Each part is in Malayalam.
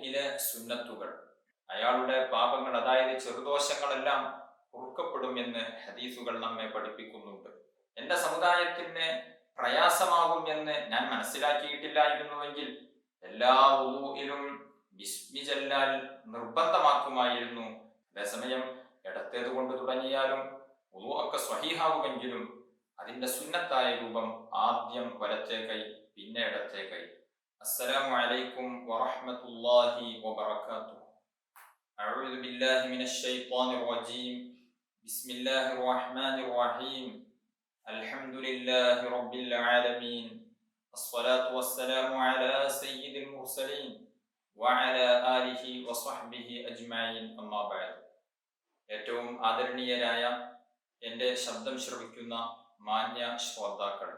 വുളൂഇലെ സുന്നത്തുകൾ. അയാളുടെ പാപങ്ങൾ അതായത് ചെറുദോഷങ്ങളെല്ലാം പൊറുക്കപ്പെടും എന്ന് ഹദീസുകൾ നമ്മെ പഠിപ്പിക്കുന്നുണ്ട്. എന്റെ സമുദായത്തിന് പ്രയാസമാകും എന്ന് ഞാൻ മനസ്സിലാക്കിയിട്ടില്ലായിരുന്നുവെങ്കിൽ എല്ലാ ഊയിലും ബിസ്മി ചെല്ലാൽ നിർബന്ധമാക്കുമായിരുന്നു അതേസമയം ഇടത്തേത് കൊണ്ട് തുടങ്ങിയാലും വുളു ഒക്കെ സ്വഹീഹാകുമെങ്കിലും അതിന്റെ സുന്നത്തായ രൂപം ആദ്യം വലത്തെ കൈ പിന്നെ ഇടത്തെ കൈ. അസ്സലാമു അലൈക്കും വറഹ്മത്തുള്ളാഹി വബറകാതുഹു أعوذ بالله من الشيطان الرجيم بسم الله الرحمن الرحيم الحمد لله رب العالمين الصلاة والسلام على سيد المرسلين وعلى آله وصحبه أجمعين أما بعد ഏറ്റവും ആദരണീയരായ എൻ്റെ ശബ്ദം ശ്രവിക്കുന്ന മാന്യ ശ്രോതാക്കൾ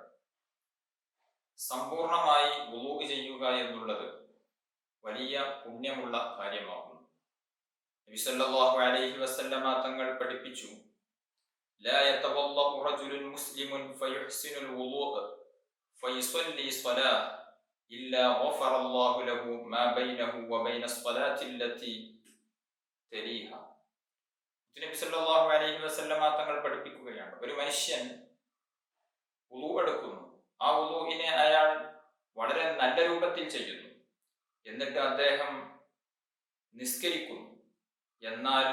സമ്പൂർണമായി വുളൂ ചെയ്യുക എന്നുള്ളത് വലിയ പുണ്യമുള്ള കാര്യമാകുന്നു നബി സല്ലല്ലാഹു അലൈഹി വസല്ലമ തങ്ങൾ പഠിപ്പിച്ചു لا يتوضأ رجل مسلم فيحسن الوضوء فيصلي صلاة إلا غفر الله له ما بينه وبين الصلاة التي تليها നബി സല്ലല്ലാഹു അലൈഹി വസല്ലമ തങ്ങൾ പഠിപ്പിക്കുകയാണ് ഒരു മനുഷ്യൻ ഉളു എടുക്കുന്നു ആ ഉലൂഹിനെ അയാൾ വളരെ നല്ല രൂപത്തിൽ ചെയ്യുന്നു. എന്നിട്ട് അദ്ദേഹം നിസ്കരിക്കുന്നു. എന്നാൽ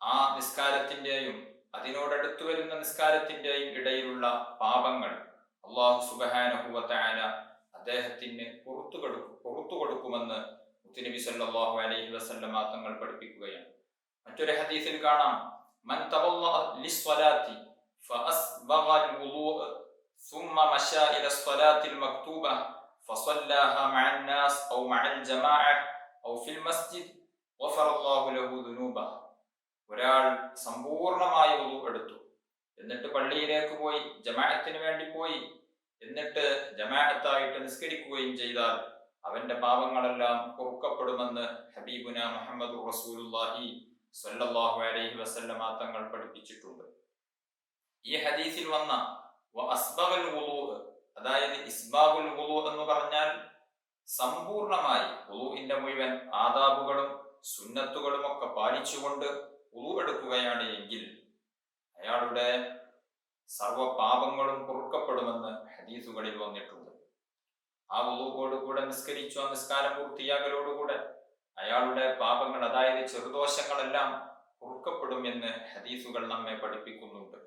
ആ നിസ്കാരത്തിന്റെയും അതിനോടടുത്തു വരുന്ന നിസ്കാരത്തിന്റെയും ഇടയിലുള്ള പാപങ്ങൾ അള്ളാഹു സുബഹാനഹുവത്തായ അദ്ദേഹത്തിന് പുറത്തു കൊടുക്കും പുറത്തു കൊടുക്കുമെന്ന് മുത്തുനബി സല്ലാഹു അലൈഹി വസ്ല്ല തങ്ങൾ പഠിപ്പിക്കുകയാണ്. മറ്റൊരു ഹദീസിൽ കാണാം മൻ ثم مشى إلى الصلاة المكتوبة فصلاها مع الناس أو مع الجماعة أو في المسجد غفر الله له ذنوبه ഒരാൾ സമ്പൂർണമായ ഉളു എടുത്തു എന്നിട്ട് പള്ളിയിലേക്ക് പോയി ജമാഅത്തിന് വേണ്ടി പോയി എന്നിട്ട് ജമാഅത്തായിട്ട് നിസ്കരിക്കുകയും ചെയ്താൽ അവന്റെ പാപങ്ങളെല്ലാം പൊറുക്കപ്പെടുമെന്ന് ഹബീബുന മുഹമ്മദ് റസൂലുള്ളാഹി സ്വല്ലല്ലാഹു അലൈഹി വസല്ലമ തങ്ങൾ പഠിപ്പിച്ചിട്ടുണ്ട് ഈ ഹദീസിൽ വന്ന വ അസ്ബഗൽ വുളൂ അതായത് ഇസ്ബാബുൽ വുളൂ എന്ന് പറഞ്ഞാൽ സമ്പൂർണമായി ഉളുവിന്റെ മുഴുവൻ ആദാബുകളും സുന്നത്തുകളും ഒക്കെ പാലിച്ചുകൊണ്ട് ഉളുവെടുക്കുകയാണ് എങ്കിൽ അയാളുടെ സർവ പാപങ്ങളും പൊറുക്കപ്പെടുമെന്ന് ഹദീസുകളിൽ വന്നിട്ടുണ്ട്. ആ വുളൂവോട് കൂടെ നിസ്കരിച്ചു ആ നിസ്കാരം പൂർത്തിയാകലോടുകൂടെ അയാളുടെ പാപങ്ങൾ അതായത് ചെറുദോഷങ്ങളെല്ലാം പൊറുക്കപ്പെടും എന്ന് ഹദീസുകൾ നമ്മെ പഠിപ്പിക്കുന്നുണ്ട്.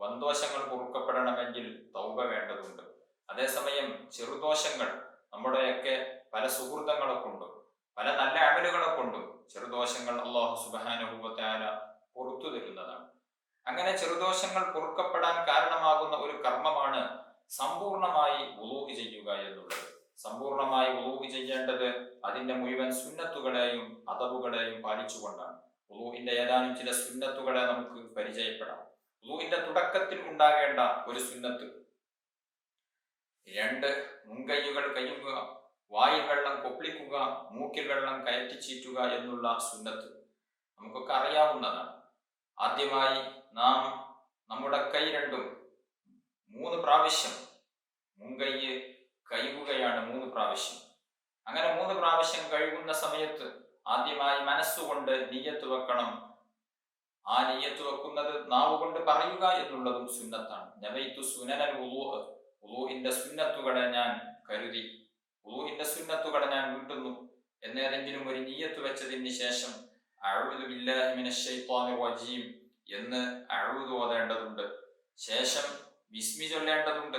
വൻദോഷങ്ങൾ പൊറുക്കപ്പെടണമെങ്കിൽ തൗബ വേണ്ടതുണ്ട്. അതേസമയം ചെറുദോഷങ്ങൾ നമ്മുടെയൊക്കെ പല സുഹൃതങ്ങളെ കൊണ്ടും പല നല്ല അമലുകളെ കൊണ്ടും ചെറുദോഷങ്ങൾ അള്ളാഹു സുബാനുഭൂപത്തായ പുറത്തു തരുന്നതാണ്. അങ്ങനെ ചെറുദോഷങ്ങൾ പൊറുക്കപ്പെടാൻ കാരണമാകുന്ന ഒരു കർമ്മമാണ് സമ്പൂർണമായി ഉളൂഹ് ചെയ്യുക എന്നുള്ളത്. സമ്പൂർണമായി ഉളൂഹ് ചെയ്യേണ്ടത് അതിന്റെ മുഴുവൻ സുന്നത്തുകളെയും അതവുകളെയും പാലിച്ചുകൊണ്ടാണ്. ഉലൂഹിന്റെ ഏതാനും ചില സുന്നത്തുകളെ നമുക്ക് പരിചയപ്പെടാം. ഉളൂഹിന്റെ തുടക്കത്തിൽ ഉണ്ടാകേണ്ട ഒരു സുന്നത്ത്. രണ്ട് മുൻകൈകൾ കയ്യുക വായിൽ വെള്ളം കൊപ്പിളിക്കുക മൂക്കിൽ വെള്ളം കയറ്റിച്ചീറ്റുക എന്നുള്ള സുന്നത്ത് നമുക്കൊക്കെ അറിയാവുന്നതാണ്. ആദ്യമായി നാം നമ്മുടെ കൈ രണ്ടും മൂന്ന് പ്രാവശ്യം മുൻകൈ കഴുകുകയാണ് മൂന്ന് പ്രാവശ്യം. അങ്ങനെ മൂന്ന് പ്രാവശ്യം കഴുകുന്ന സമയത്ത് ആദ്യമായി മനസ്സുകൊണ്ട് നീയത്ത് വെക്കണം. ആ നീയത്ത് വെക്കുന്നത് നാവ് കൊണ്ട് പറയുക എന്നുള്ളതും സുന്നത്താണ്. നവൈത്തു സുനനൽ ഉളൂ ഉളൂഹിന്റെ സുന്നത്തുകളെ ഞാൻ കരുതി. ഉളൂഹിന്റെ സുന്നത്തുകളെ ഞാൻ വിട്ടുന്നു എന്നേതെങ്കിലും ഒരു നീയത്ത് വെച്ചതിന് ശേഷം റജീം എന്ന് അഴുതു ഓതേണ്ടതുണ്ട്. ശേഷം വിസ്മി ചൊല്ലേണ്ടതുണ്ട്.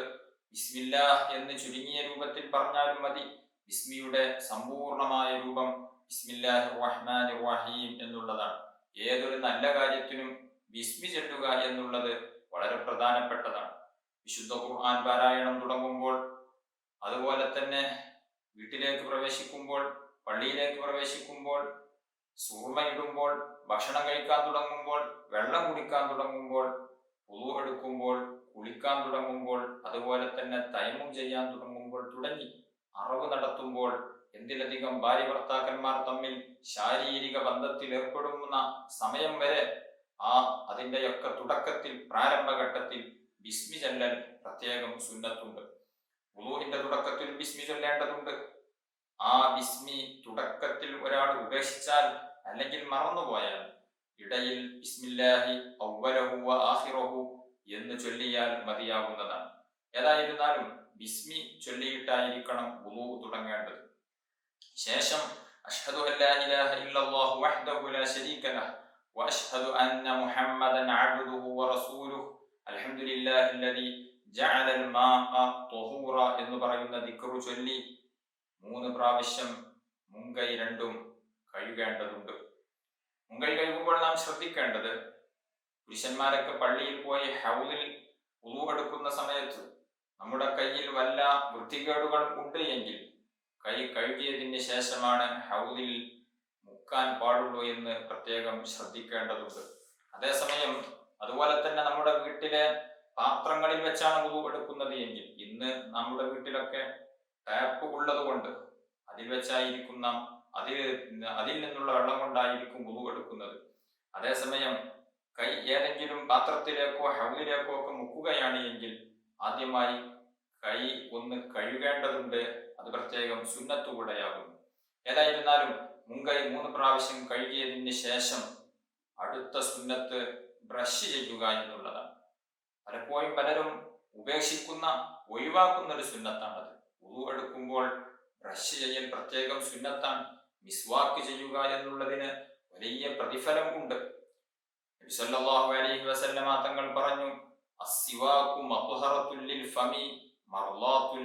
ബിസ്മില്ല എന്ന് ചുരുങ്ങിയ രൂപത്തിൽ പറഞ്ഞാലും മതി. ബിസ്മിയുടെ സമ്പൂർണമായ രൂപം ബിസ്മില്ലാഹി റഹ്മാൻ റഹീം എന്നുള്ളതാണ്. ഏതൊരു നല്ല കാര്യത്തിനും ബിസ്മി ചെല്ലുക എന്നുള്ളത് വളരെ പ്രധാനപ്പെട്ടതാണ്. വിശുദ്ധ ഖുർആൻ പാരായണം തുടങ്ങുമ്പോൾ അതുപോലെ തന്നെ വീട്ടിലേക്ക് പ്രവേശിക്കുമ്പോൾ പള്ളിയിലേക്ക് പ്രവേശിക്കുമ്പോൾ സൂർമയിടുമ്പോൾ ഭക്ഷണം കഴിക്കാൻ തുടങ്ങുമ്പോൾ വെള്ളം കുടിക്കാൻ തുടങ്ങുമ്പോൾ പുതു എടുക്കുമ്പോൾ കുളിക്കാൻ തുടങ്ങുമ്പോൾ അതുപോലെ തന്നെ തൈമം ചെയ്യാൻ തുടങ്ങുമ്പോൾ തുടങ്ങി അറിവ് നടത്തുമ്പോൾ എന്തിലധികം ഭാര്യ ഭർത്താക്കന്മാർ തമ്മിൽ ശാരീരിക ബന്ധത്തിൽ ഏർപ്പെടുന്ന സമയം വരെ ആ അതിന്റെയൊക്കെ തുടക്കത്തിൽ പ്രാരംഭഘട്ടത്തിൽ ബിസ്മി ചൊല്ലൽ പ്രത്യേകം സുന്നത്തുണ്ട്. വുളൂഹിന്റെ തുടക്കത്തിൽ ബിസ്മി ചൊല്ലേണ്ടതുണ്ട്. ആ ബിസ്മി തുടക്കത്തിൽ ഒരാൾ ഉപേക്ഷിച്ചാൽ അല്ലെങ്കിൽ മറന്നുപോയാൽ ഇടയിൽ ബിസ്മില്ലാഹി അവ്വലഹു ആഹിറഹു എന്ന് ചൊല്ലിയാൽ മതിയാകുന്നതാണ്. ഏതായിരുന്നാലും ബിസ്മി ചൊല്ലിയിട്ടായിരിക്കണം വുളു തുടങ്ങേണ്ടത്. ശേഷം അഷ്ഹദു അല്ലാ ഇലാഹ ഇല്ലല്ലാഹു വഹ്ദഹു ലാ ശരീക ലഹ് വഅഷ്ഹദു അന്ന മുഹമ്മദൻ അബ്ദുഹു വറസൂലുഹു അൽഹംദുലില്ലാഹി അല്ലദീ ജഅലൽ മാഅ ത്വഹൂറ എന്ന് പറയുന്ന ദിക്റു ചൊല്ലി മൂന്ന് പ്രാവശ്യം മുൻകൈ രണ്ടും കഴുകേണ്ടതുണ്ട്. മുൻകൈ കഴുകുമ്പോൾ നാം ശ്രദ്ധിക്കേണ്ടത് പുരുഷന്മാരൊക്കെ പള്ളിയിൽ പോയി ഹൗലിൽ ഉളു എടുക്കുന്ന സമയത്ത് നമ്മുടെ കയ്യിൽ വല്ല വൃത്തികേടുകൾ ഉണ്ട് എങ്കിൽ കൈ കഴുകിയതിന് ശേഷമാണ് ഹൗദിൽ മുക്കാൻ പാടുള്ളൂ എന്ന് പ്രത്യേകം ശ്രദ്ധിക്കേണ്ടതുണ്ട്. അതേസമയം അതുപോലെ തന്നെ നമ്മുടെ വീട്ടിലെ പാത്രങ്ങളിൽ വെച്ചാണ് ഉളു എടുക്കുന്നത് എങ്കിൽ ഇന്ന് നമ്മുടെ വീട്ടിലൊക്കെ ടാപ്പ് ഉള്ളത് കൊണ്ട് അതിൽ വെച്ചായിരിക്കും നാം അതിൽ അതിൽ നിന്നുള്ള വെള്ളം കൊണ്ടായിരിക്കും ഉളു എടുക്കുന്നത്. അതേസമയം കൈ ഏതെങ്കിലും പാത്രത്തിലേക്കോ ഹൗലിലേക്കോ ഒക്കെ മുക്കുകയാണ് എങ്കിൽ ആദ്യമായി കൈ ഒന്ന് കഴുകേണ്ടതുണ്ട്. അത് പ്രത്യേകം സുന്നത്തുകൂടെയാകും ഏതായിരുന്നാലും മുൻകൈ മൂന്ന് പ്രാവശ്യം കഴുകിയതിന് ശേഷം അടുത്ത സുന്നത്ത് ബ്രഷ് ചെയ്യുക എന്നുള്ളതാണ്. പലപ്പോഴും പലരും ഉപേക്ഷിക്കുന്ന ഒഴിവാക്കുന്ന ഒരു സുന്നത്താണത്. ഉളു എടുക്കുമ്പോൾ ബ്രഷ് ചെയ്യൽ പ്രത്യേകം സുന്നത്താണ്. മിസ്വാക്ക് ചെയ്യുക എന്നുള്ളതിന് വലിയ പ്രതിഫലം ഉണ്ട്. നബി സല്ലല്ലാഹു അലൈഹി വസല്ലമ തങ്ങൾ പറഞ്ഞു അസ്സിവാക്കു മത്ഹറത്തുൽ ലിൽ ഫമി.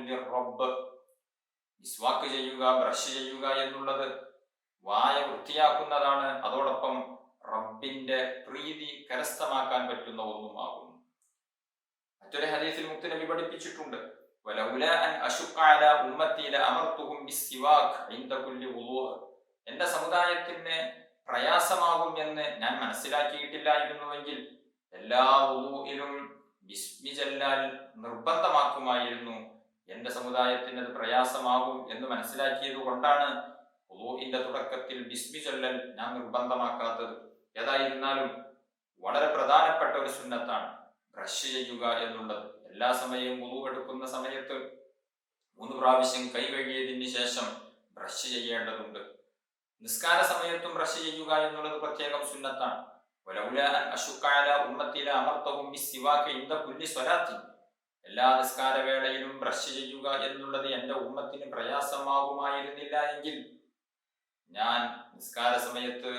ലിർറബ്ബ് മിസ്വാക്ക് ചെയ്യുക ബ്രഷ് ചെയ്യുക എന്നുള്ളത് വായ വൃത്തിയാക്കുന്നതാണ്. അതോടൊപ്പം റബ്ബിന്റെ പ്രീതി കരസ്ഥമാക്കാൻ പറ്റുന്ന ഒന്നുമാകുന്നു. മറ്റൊരു ഹദീസിൽ മുക്തി നബി പഠിപ്പിച്ചിട്ടുണ്ട് എന്റെ സമുദായത്തിന് പ്രയാസമാകും എന്ന് ഞാൻ മനസ്സിലാക്കിയിട്ടില്ലായിരുന്നുവെങ്കിൽ എല്ലാ വുളൂഇലും ബിസ്മി നിർബന്ധമാക്കുമായിരുന്നു. എന്റെ സമുദായത്തിന് അത് പ്രയാസമാകും എന്ന് മനസ്സിലാക്കിയത് കൊണ്ടാണ് ഓഹിന്റെ തുടക്കത്തിൽ ബിസ്മി ചൊല്ലൽ ഞാൻ നിർബന്ധമാക്കാത്തത്. ഏതായിരുന്നാലും വളരെ പ്രധാനപ്പെട്ട ഒരു സുന്നത്താണ്. ബ്രഷ് ചെയ്യുക എന്നുള്ളത്. എല്ലാ സമയവും വുളു എടുക്കുന്ന സമയത്ത് മൂന്ന് പ്രാവശ്യം കൈ കഴുകിയതിന് ശേഷം ബ്രഷ് ചെയ്യേണ്ടതുണ്ട്. നിസ്കാര സമയത്തും ബ്രഷ് ചെയ്യുക എന്നുള്ളത് പ്രത്യേകം സുന്നത്താണ്. എല്ലാ നിസ്കാര വേളയിലും ബ്രഷ് ചെയ്യുക എന്നുള്ളത് എന്റെ ഉമ്മത്തിന് പ്രയാസമാകുമായിരുന്നില്ല എങ്കിൽ ഞാൻ നിസ്കാര സമയത്ത്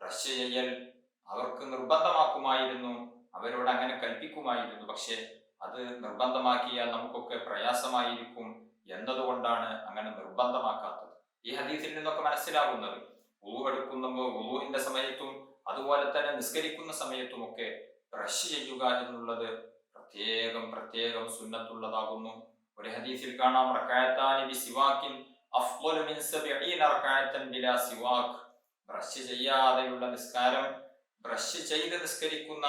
ബ്രഷ് ചെയ്യൽ അവർക്ക് നിർബന്ധമാക്കുമായിരുന്നു അവരോട് അങ്ങനെ കൽപ്പിക്കുമായിരുന്നു. പക്ഷെ അത് നിർബന്ധമാക്കിയാൽ നമുക്കൊക്കെ പ്രയാസമായിരിക്കും എന്നതുകൊണ്ടാണ് അങ്ങനെ നിർബന്ധമാക്കാത്തത്. ഈ ഹദീസിൽ നിന്നൊക്കെ മനസ്സിലാകുന്നത് ഉളു എടുക്കുമ്പോൾ സമയത്തും അതുപോലെ തന്നെ നിസ്കരിക്കുന്ന സമയത്തുമൊക്കെ ബ്രഷ് ചെയ്യുക എന്നുള്ളത് പ്രത്യേകം പ്രത്യേകം സുന്നത്തുള്ളതാകുന്നു. ഒരു ഹദീസിൽ കാണാം റക്കായത്താനി സിവാക്കിൻ മിൻ ബ്രഷ് ചെയ്യാതെയുള്ള നിസ്കാരം ബ്രഷ് ചെയ്ത് നിസ്കരിക്കുന്ന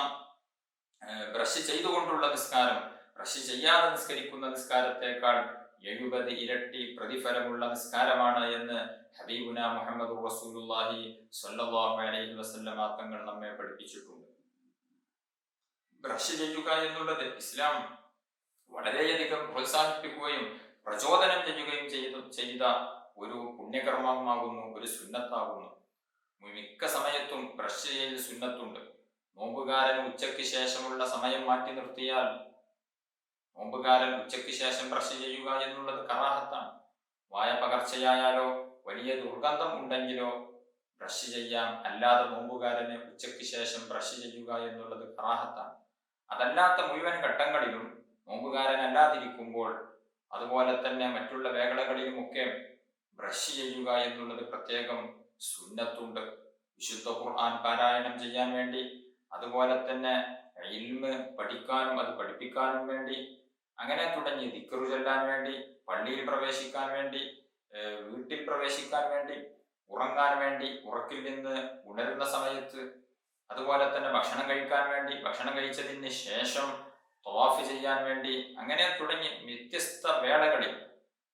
ബ്രഷ് ചെയ്തുകൊണ്ടുള്ള നിസ്കാരം ബ്രഷ് ചെയ്യാതെ നിസ്കരിക്കുന്ന നിസ്കാരത്തെക്കാൾ എഴുപത് ഇരട്ടി പ്രതിഫലമുള്ള നിസ്കാരമാണ് എന്ന് ഹബീബുന മുഹമ്മദ് റസൂലുള്ളാഹി സ്വല്ലല്ലാഹു അലൈഹി വസല്ലമ തങ്ങൾ നമ്മെ പഠിപ്പിച്ചിട്ടുണ്ട്. ബ്രഷ് ചെയ്യുക എന്നുള്ളത് ഇസ്ലാം വളരെയധികം പ്രോത്സാഹിപ്പിക്കുകയും പ്രചോദനം ചെയ്യുകയും ചെയ്തു ചെയ്ത ഒരു പുണ്യകർമ്മമാകുന്നു ഒരു സുന്നത്താകുന്നു. മിക്ക സമയത്തും ബ്രഷ് ചെയ്യൽ സുന്നത്തുണ്ട്. നോമ്പുകാരൻ ഉച്ചയ്ക്ക് ശേഷമുള്ള സമയം മാറ്റി നിർത്തിയാൽ നോമ്പുകാരൻ ഉച്ചയ്ക്ക് ശേഷം ബ്രഷ് ചെയ്യുക എന്നുള്ളത് കറാഹത്താണ്. വായ പകർച്ചയായാലോ വലിയ ദുർഗന്ധം ഉണ്ടെങ്കിലോ ബ്രഷ് ചെയ്യാം. അല്ലാതെ നോമ്പുകാരനെ ഉച്ചയ്ക്ക് ശേഷം ബ്രഷ് ചെയ്യുക എന്നുള്ളത് കറാഹത്താണ്. അതല്ലാത്ത മുഴുവൻ ഘട്ടങ്ങളിലും നോമ്പുകാരൻ അല്ലാതിരിക്കുമ്പോൾ അതുപോലെ തന്നെ മറ്റുള്ള വേളകളിലുമൊക്കെ ബ്രഷ് ചെയ്യുക എന്നുള്ളത് പ്രത്യേകം സുന്നത്തുണ്ട്. വിശുദ്ധ ഖുർആൻ പാരായണം ചെയ്യാൻ വേണ്ടി അതുപോലെ തന്നെ ഇൽമ് പഠിക്കാനും അത് പഠിപ്പിക്കാനും വേണ്ടി അങ്ങനെ തുടങ്ങി ദിക്കറു ചെല്ലാൻ വേണ്ടി പള്ളിയിൽ പ്രവേശിക്കാൻ വേണ്ടി വീട്ടിൽ പ്രവേശിക്കാൻ വേണ്ടി ഉറങ്ങാൻ വേണ്ടി ഉറക്കിൽ നിന്ന് ഉണരുന്ന സമയത്ത് അതുപോലെ തന്നെ ഭക്ഷണം കഴിക്കാൻ വേണ്ടി ഭക്ഷണം കഴിച്ചതിന് ശേഷം തവാഫ് ചെയ്യാൻ വേണ്ടി അങ്ങനെ തുടങ്ങി വ്യത്യസ്ത വേളകളിൽ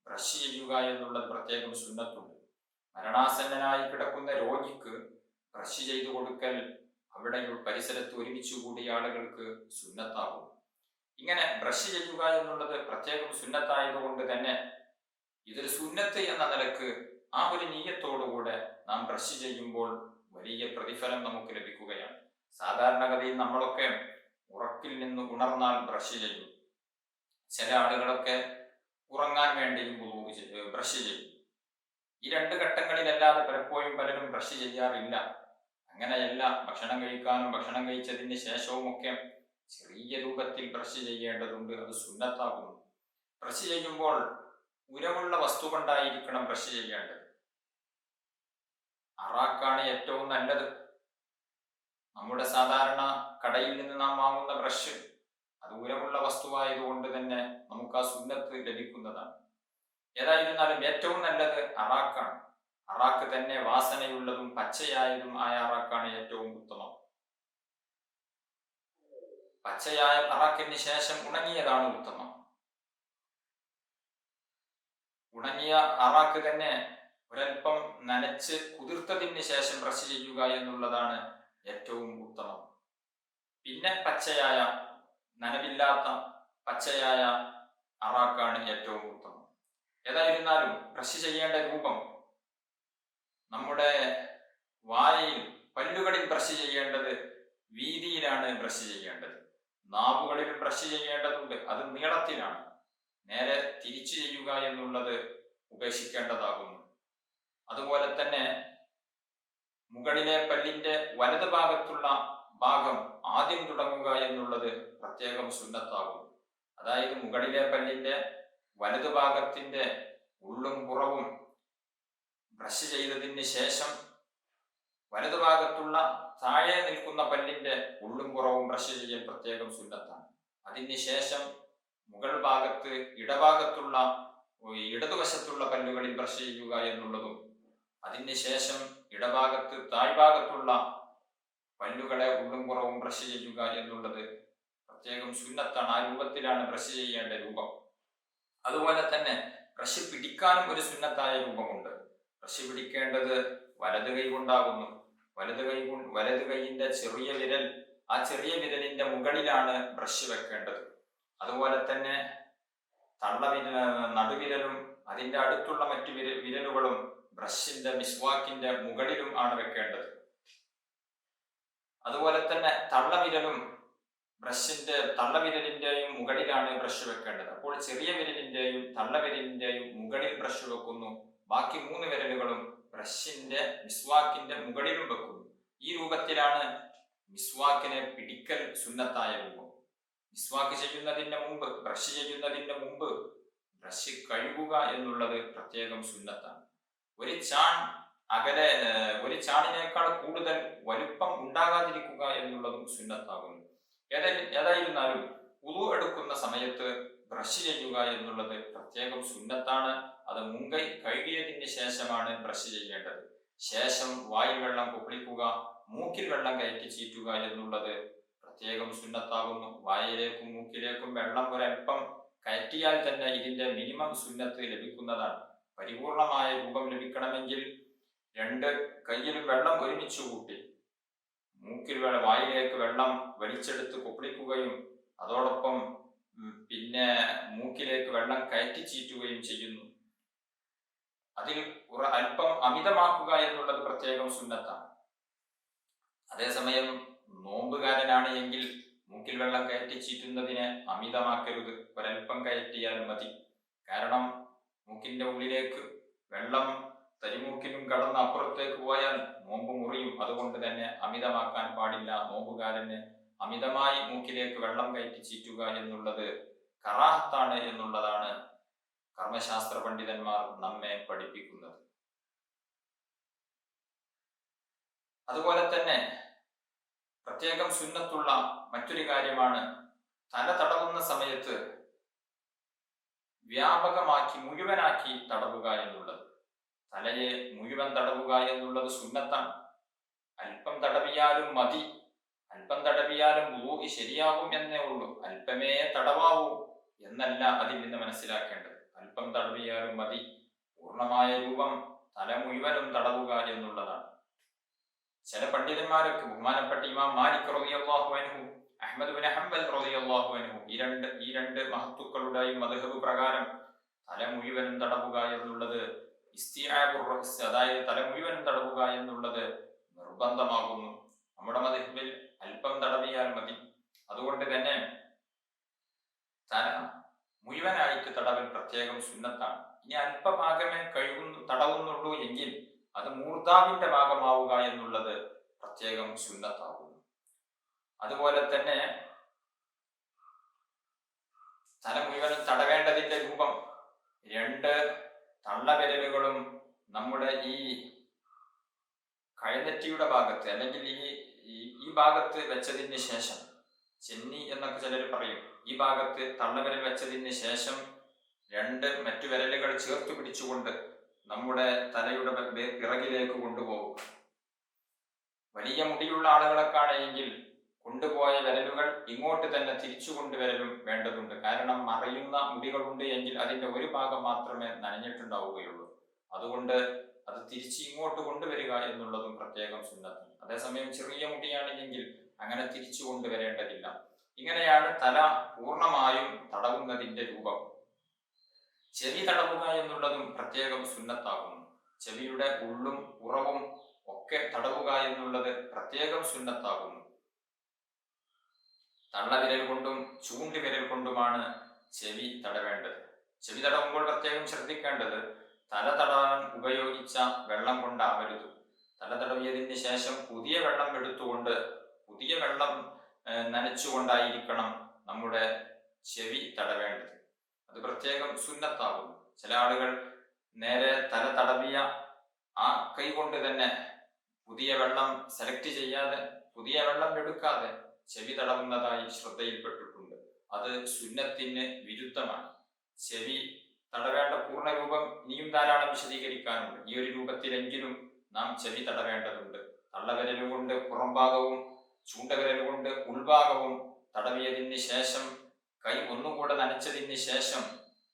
ബ്രഷ് ചെയ്യുക എന്നുള്ളത് പ്രത്യേകം സുന്നത്തുണ്ട്. മരണാസന്നനായി കിടക്കുന്ന രോഗിക്ക് ബ്രഷ് ചെയ്തു കൊടുക്കൽ അവിടെ പരിസരത്ത് ഒരുമിച്ച് കൂടിയ ആളുകൾക്ക് സുന്നത്താകും. ഇങ്ങനെ ബ്രഷ് ചെയ്യുക എന്നുള്ളത് പ്രത്യേകം സുന്നത്തായതുകൊണ്ട് തന്നെ ഇതൊരു സുന്നത്ത് എന്ന നിലയ്ക്ക് ആ ഒരു നീയത്തോടുകൂടെ നാം ബ്രഷ് ചെയ്യുമ്പോൾ വലിയ പ്രതിഫലം നമുക്ക് ലഭിക്കുകയാണ്. സാധാരണഗതിയിൽ നമ്മളൊക്കെ ഉറക്കിൽ നിന്ന് ഉണർന്നാൽ ബ്രഷ് ചെയ്യും. ചില ആളുകളൊക്കെ ഉറങ്ങാൻ വേണ്ടിയും ബ്രഷ് ചെയ്യും. ഈ രണ്ട് ഘട്ടങ്ങളിലല്ലാതെ പലപ്പോഴും പലരും ബ്രഷ് ചെയ്യാറില്ല. അങ്ങനെയല്ല ഭക്ഷണം കഴിക്കാനും ഭക്ഷണം കഴിച്ചതിന് ശേഷവും ഒക്കെ ചെറിയ രൂപത്തിൽ ബ്രഷ് ചെയ്യേണ്ടതുണ്ട് അത് സുന്നത്താകുന്നു. ബ്രഷ് ചെയ്യുമ്പോൾ ഉരമുള്ള വസ്തു കൊണ്ടായിരിക്കണം ബ്രഷ് ചെയ്യേണ്ടത്. അറാക്കാണ് ഏറ്റവും നല്ലത്. നമ്മുടെ സാധാരണ കടയിൽ നിന്ന് നാം വാങ്ങുന്ന ബ്രഷ് അത് ഉരമുള്ള വസ്തുവായതുകൊണ്ട് തന്നെ നമുക്ക് ആ സുന്നത്ത് ലഭിക്കുന്നതാണ്. ഏതായിരുന്നാലും ഏറ്റവും നല്ലത് അറാക്കാണ്. അറാക്ക് തന്നെ വാസനയുള്ളതും പച്ചയായതും ആയ അറാക്കാണ് ഏറ്റവും ഉത്തമം. പച്ചയായ അറാക്കിന് ശേഷം ഉണങ്ങിയതാണ് ഉത്തമം. ഉണങ്ങിയ അറാക്ക് തന്നെ ഒരൽപ്പം നനച്ച് കുതിർത്തതിന് ശേഷം ബ്രഷ് ചെയ്യുക എന്നുള്ളതാണ് ഏറ്റവും ഉത്തമം. പിന്നെ പച്ചയായ നനവില്ലാത്ത പച്ചയായ അറാക്കാണ് ഏറ്റവും ഉത്തമം. ഏതായിരുന്നാലും ബ്രഷ് ചെയ്യേണ്ട രൂപം നമ്മുടെ വായയിൽ പല്ലുകളിൽ ബ്രഷ് ചെയ്യേണ്ടത് വീതിയിലാണ് ബ്രഷ് ചെയ്യേണ്ടത്. നാവുകളിൽ ബ്രഷ് ചെയ്യേണ്ടതുണ്ട്. അത് നീളത്തിലാണ്. നേരെ തിരിച്ചു ചെയ്യുക എന്നുള്ളത് ഉപേക്ഷിക്കേണ്ടതാകുന്നു. അതുപോലെ തന്നെ മുകളിലെ പല്ലിന്റെ വലത് ഭാഗത്തുള്ള ഭാഗം ആദ്യം തുടങ്ങുക എന്നുള്ളത് പ്രത്യേകം സുന്നത്താകും അതായത് മുകളിലെ പല്ലിന്റെ വലതു ഭാഗത്തിന്റെ ഉള്ളും പുറവും ബ്രഷ് ചെയ്തതിന് ശേഷം വലതു ഭാഗത്തുള്ള താഴെ നിൽക്കുന്ന പല്ലിന്റെ ഉള്ളും പുറവും ബ്രഷ് ചെയ്യാൻ പ്രത്യേകം സുന്നത്താണ്. അതിന് ശേഷം മുകൾ ഭാഗത്ത് ഇടഭാഗത്തുള്ള ഇടതുവശത്തുള്ള പല്ലുകളിൽ ബ്രഷ് ചെയ്യുക എന്നുള്ളതും അതിന് ശേഷം ഇടഭാഗത്ത് താഴ്ഭാഗത്തുള്ള പല്ലുകളെ ഉള്ളും പുറവും ബ്രഷ് ചെയ്യുക എന്നുള്ളത് പ്രത്യേകം സുന്നത്താണ്. ആ രൂപത്തിലാണ് ബ്രഷ് ചെയ്യേണ്ട രൂപം. അതുപോലെ തന്നെ ബ്രഷ് പിടിക്കാനും ഒരു സുന്നത്തായ രൂപമുണ്ട്. ബ്രഷ് പിടിക്കേണ്ടത് വലത് കൈ കൊണ്ടാകുന്നു. വലത് കൈ വലത് കൈയിന്റെ ചെറിയ വിരൽ ആ ചെറിയ വിരലിന്റെ മുകളിലാണ് ബ്രഷ് വെക്കേണ്ടത്. അതുപോലെ തന്നെ തള്ളവിര നടുവിരലും അതിന്റെ അടുത്തുള്ള മറ്റു വിര വിരലുകളും ബ്രഷിന്റെ മിസ്വാക്കിന്റെ മുകളിലും ആണ് വെക്കേണ്ടത്. അതുപോലെ തന്നെ തള്ളവിരലും ബ്രഷിന്റെ തള്ളവിരലിന്റെയും മുകളിലാണ് ബ്രഷ് വെക്കേണ്ടത്. അപ്പോൾ ചെറിയ വിരലിന്റെയും തള്ളവിരലിന്റെയും മുകളിൽ ബ്രഷ് വെക്കുന്നു. ബാക്കി മൂന്ന് വിരലുകളും ബ്രഷിന്റെ മിസ്വാക്കിന്റെ മുകളിലും വെക്കുന്നു. ഈ രൂപത്തിലാണ് മിസ്വാക്കിനെ പിടിക്കൽ സുന്നത്തായ രൂപം മിസ്വാക്ക് ചെയ്യുന്നതിന്റെ മുമ്പ് ബ്രഷ് ചെയ്യുന്നതിന്റെ മുമ്പ് ബ്രഷ് കഴുകുക എന്നുള്ളത് പ്രത്യേകം സുന്നത്താണ്. ഒരു ചാൺ അകലെ ഒരു ചാണിനേക്കാൾ കൂടുതൽ വലുപ്പം ഉണ്ടാകാതിരിക്കുക എന്നുള്ളതും സുന്നത്താകുന്നു. ഏതായിരുന്നാലും പുതു എടുക്കുന്ന സമയത്ത് ബ്രഷ് ചെയ്യുക എന്നുള്ളത് പ്രത്യേകം സുന്നത്താണ്. അത് മുങ്കൈ കഴുകിയതിന് ശേഷമാണ് ബ്രഷ് ചെയ്യേണ്ടത്. ശേഷം വായിൽ വെള്ളം കുപ്പിളിക്കുക മൂക്കിൽ വെള്ളം കയറ്റി ചീറ്റുക എന്നുള്ളത് പ്രത്യേകം സുന്നത്താകുന്നു. വായിലേക്കും മൂക്കിലേക്കും വെള്ളം ഒരൽപ്പം കയറ്റിയാൽ തന്നെ ഇതിന്റെ മിനിമം സുന്നത്ത് ലഭിക്കുന്നതാണ്. പരിപൂർണമായ രൂപം ലഭിക്കണമെങ്കിൽ രണ്ട് കയ്യിലും വെള്ളം ഒരുമിച്ച് കൂട്ടി. മൂക്കിൽ വായിലേക്ക് വെള്ളം വലിച്ചെടുത്ത് കുപ്പിളിക്കുകയും അതോടൊപ്പം പിന്നെ മൂക്കിലേക്ക് വെള്ളം കയറ്റി ചീറ്റുകയും ചെയ്യുന്നു. അതിൽ അല്പം അമിതമാക്കുക എന്നുള്ളത് പ്രത്യേകം സുന്നത്താണ്. അതേസമയം നോമ്പുകാരനാണ് എങ്കിൽ മൂക്കിൽ വെള്ളം കയറ്റി ചീറ്റുന്നതിനെ അമിതമാക്കരുത്. ഒരൽപ്പം കയറ്റിയാൽ മതി. കാരണം മൂക്കിന്റെ ഉള്ളിലേക്ക് വെള്ളം തരിമൂക്കിലും കടന്ന് അപ്പുറത്തേക്ക് പോയാൽ നോമ്പ് മുറിയും. അതുകൊണ്ട് തന്നെ അമിതമാക്കാൻ പാടില്ല. നോമ്പുകാരന് അമിതമായി മൂക്കിലേക്ക് വെള്ളം കയറ്റി ചീറ്റുക എന്നുള്ളത് കറാഹത്താണ് എന്നുള്ളതാണ് കർമ്മശാസ്ത്ര പണ്ഡിതന്മാർ നമ്മെ പഠിപ്പിക്കുന്നത്. അതുപോലെ തന്നെ പ്രത്യേകം സുന്നത്തുള്ള മറ്റൊരു കാര്യമാണ് തല തടവുന്ന സമയത്ത് വ്യാപകമാക്കി മുഴുവനാക്കി തടവുക എന്നുള്ളത്. തലയെ മുഴുവൻ തടവുക എന്നുള്ളത് സുന്നത്താണ്. അല്പം തടവിയാലും മതി. അല്പം തടവിയാലും ഊഹി ശരിയാകും എന്നേ ഉള്ളൂ. അല്പമേ തടവാവൂ എന്നല്ല അതിൽ നിന്ന് മനസ്സിലാക്കേണ്ടത്. അല്പം തടവിയാലും മതി. പൂർണമായ രൂപം തല മുഴുവനും തടവുക എന്നുള്ളതാണ്. ചില പണ്ഡിതന്മാരൊക്കെ ബഹുമാനപ്പെട്ട ഇമാം മാലിക് റളിയല്ലാഹു അൻഹു അഹമ്മദ് ബിൻ ഹംബൽ റളിയല്ലാഹു അൻഹു ഈ രണ്ട് ഈ രണ്ട് മഹത്തുക്കളുടെയും മദ്ഹബ് പ്രകാരം തല മുഴുവനും തടവുക എന്നുള്ളത് അതായത് തല മുഴുവനും തടവുക എന്നുള്ളത് നിർബന്ധമാകുന്നു. നമ്മുടെ മധുഹബിൽ അല്പം തടവിയാൽ മതി. അതുകൊണ്ട് തന്നെ തല മുഴുവനായിട്ട് തടവൽ പ്രത്യേകം സുന്നത്താണ്. ഇനി അല്പമാകമേ കഴിവുന്നു തടവുന്നുള്ളൂ എങ്കിൽ അത് മൂർദാവിന്റെ ഭാഗമാവുക എന്നുള്ളത് പ്രത്യേകം സുന്നത്താകുന്നു അതുപോലെ തന്നെ തല മുഴുവനും തടവേണ്ടതിന്റെ രൂപം രണ്ട് തള്ളവിരലുകളും നമ്മുടെ ഈ കഴുതറ്റിയുടെ ഭാഗത്ത് അല്ലെങ്കിൽ ഈ ഈ- ഭാഗത്ത് വെച്ചതിന് ശേഷം ചെന്നി എന്നൊക്കെ ചിലർ പറയും. ഈ ഭാഗത്ത് തള്ളവിരൽ വെച്ചതിന് ശേഷം രണ്ട് മറ്റു വിരലുകൾ ചേർത്ത് പിടിച്ചുകൊണ്ട് നമ്മുടെ തലയുടെ പിറകിലേക്ക് കൊണ്ടുപോകും വലിയ മുടിയുള്ള ആളുകളൊക്കെയാണെങ്കിൽ കൊണ്ടുപോയ വിരലുകൾ ഇങ്ങോട്ട് തന്നെ തിരിച്ചു കൊണ്ടുവരലും വേണ്ടതുണ്ട്. കാരണം മറയുന്ന മുടികളുണ്ട് എങ്കിൽ അതിന്റെ ഒരു ഭാഗം മാത്രമേ നനഞ്ഞിട്ടുണ്ടാവുകയുള്ളൂ. അതുകൊണ്ട് അത് തിരിച്ച് ഇങ്ങോട്ട് കൊണ്ടുവരിക എന്നുള്ളതും പ്രത്യേകം സുന്നത്തും. അതേസമയം ചെറിയ മുടിയാണെങ്കിൽ അങ്ങനെ തിരിച്ചു കൊണ്ടുവരേണ്ടതില്ല. ഇങ്ങനെയാണ് തല പൂർണമായും തടവുന്നതിന്റെ രൂപം. ചെവി തടവുക എന്നുള്ളതും പ്രത്യേകം സുന്നത്താകുന്നു. ചെവിയുടെ ഉള്ളും ഉറവും ഒക്കെ തടവുക എന്നുള്ളത് പ്രത്യേകം സുന്നത്താകുന്നു. തള്ളവിരൽ കൊണ്ടും ചൂണ്ടുവിരൽ കൊണ്ടുമാണ് ചെവി തടവേണ്ടത്. ചെവി തടവുമ്പോൾ പ്രത്യേകം ശ്രദ്ധിക്കേണ്ടത് തല തടവാൻ ഉപയോഗിച്ച വെള്ളം കൊണ്ടാവരുത്. തല തടവിയതിന് ശേഷം പുതിയ വെള്ളം എടുത്തുകൊണ്ട് പുതിയ വെള്ളം നനച്ചുകൊണ്ടായിരിക്കണം നമ്മുടെ ചെവി തടവേണ്ടത്. അത് പ്രത്യേകം സുന്നത്താകുന്നു. ചില ആളുകൾ നേരെ തല തടവിയ ആ കൈ കൊണ്ട് തന്നെ പുതിയ വെള്ളം സെലക്ട് ചെയ്യാതെ പുതിയ വെള്ളം എടുക്കാതെ ചെവി തടവുന്നതായി ശ്രദ്ധയിൽപ്പെട്ടിട്ടുണ്ട്. അത് സുന്നത്തിന് വിരുദ്ധമാണ്. ചെവി തടവേണ്ട പൂർണരൂപം ഇനിയും ധാരാളം വിശദീകരിക്കാനുണ്ട്. ഈ ഒരു രൂപത്തിലെങ്കിലും നാം ചെവി തടവേണ്ടതുണ്ട്. തള്ളവിരലുകൊണ്ട് പുറംഭാഗവും ചൂണ്ടവിരലുകൊണ്ട് ഉൾഭാഗവും തടവിയതിന് ശേഷം കൈ ഒന്നുകൂടെ നനച്ചതിന് ശേഷം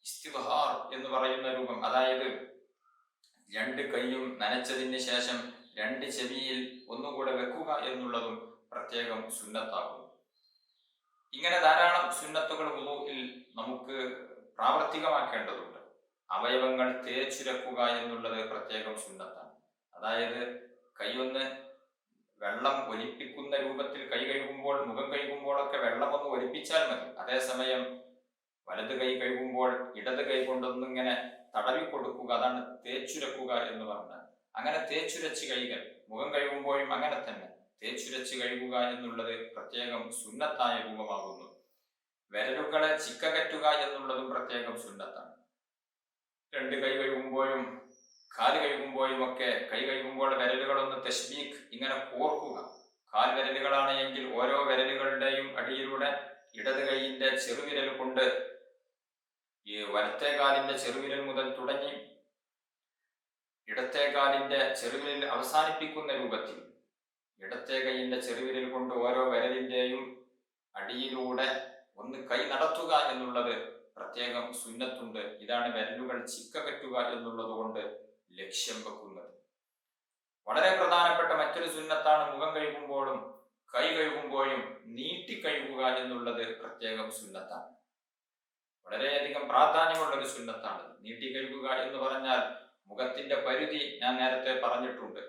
ഇസ്തിഹാർ എന്ന് പറയുന്ന രൂപം അതായത് രണ്ട് കൈയും നനച്ചതിന് ശേഷം രണ്ട് ചെവിയിൽ ഒന്നുകൂടെ വെക്കുക എന്നുള്ളതും പ്രത്യേകം സുന്നത്താകുന്നു. ഇങ്ങനെ ധാരാളം സുന്നത്തുകൾ വുളുവിൽ നമുക്ക് പ്രാവർത്തികമാക്കേണ്ടതുണ്ട്. അവയവങ്ങൾ തേച്ചുരക്കുക എന്നുള്ളത് പ്രത്യേകം സുന്നത്താണ്. അതായത് കൈയൊന്ന് വെള്ളം ഒലിപ്പിക്കുന്ന രൂപത്തിൽ കൈ കഴുകുമ്പോൾ മുഖം കഴുകുമ്പോഴൊക്കെ വെള്ളം ഒന്ന് ഒലിപ്പിച്ചാൽ മതി. അതേസമയം വലത് കൈ കഴുകുമ്പോൾ ഇടത് കൈ കൊണ്ടൊന്നിങ്ങനെ തടവി കൊടുക്കുക അതാണ് തേച്ചുരക്കുക എന്ന് പറഞ്ഞാൽ അങ്ങനെ തേച്ചുരച്ച് കൈകൾ മുഖം കഴുകുമ്പോഴും അങ്ങനെ തന്നെ. തേച്ചുരച്ച് കഴുകുക എന്നുള്ളത് പ്രത്യേകം സുന്നത്തായ രൂപമാകുന്നു. വിരലുകളെ ചിക്കകറ്റുക എന്നുള്ളതും പ്രത്യേകം സുന്നത്താണ്. രണ്ട് കൈ കഴുകുമ്പോഴും കാൽ കഴുകുമ്പോഴുമൊക്കെ കൈ കഴുകുമ്പോൾ വിരലുകളൊന്ന് തഷ്ബീഖ് ഇങ്ങനെ കോർക്കുക. കാൽ വിരലുകളാണ് എങ്കിൽ ഓരോ വിരലുകളുടെയും അടിയിലൂടെ ഇടത് കൈയിന്റെ ചെറുവിരൽ കൊണ്ട് ഈ വലത്തെ കാലിന്റെ ചെറുവിരൽ മുതൽ തുടങ്ങി ഇടത്തെ കാലിന്റെ ചെറുവിരൽ അവസാനിപ്പിക്കുന്ന രൂപത്തിൽ ഇടത്തെ കൈയിന്റെ ചെറുവിരൽ കൊണ്ട് ഓരോ വിരലിന്റെയും അടിയിലൂടെ ഒന്ന് കൈ നടത്തുക എന്നുള്ളത് പ്രത്യേകം സുന്നത്തുണ്ട്. ഇതാണ് വിരലുകൾ ചിക്ക കെട്ടുക എന്നുള്ളത് കൊണ്ട് ലക്ഷ്യം വെക്കുന്നത്. വളരെ പ്രധാനപ്പെട്ട മറ്റൊരു സുന്നത്താണ് മുഖം കഴുകുമ്പോഴും കൈ കഴുകുമ്പോഴും നീട്ടി കഴുകുക എന്നുള്ളത് പ്രത്യേകം സുന്നത്താണ്. വളരെയധികം പ്രാധാന്യമുള്ള ഒരു സുന്നത്താണ്. നീട്ടി കഴുകുക എന്ന് പറഞ്ഞാൽ മുഖത്തിന്റെ പരിധി ഞാൻ നേരത്തെ പറഞ്ഞിട്ടുണ്ട്.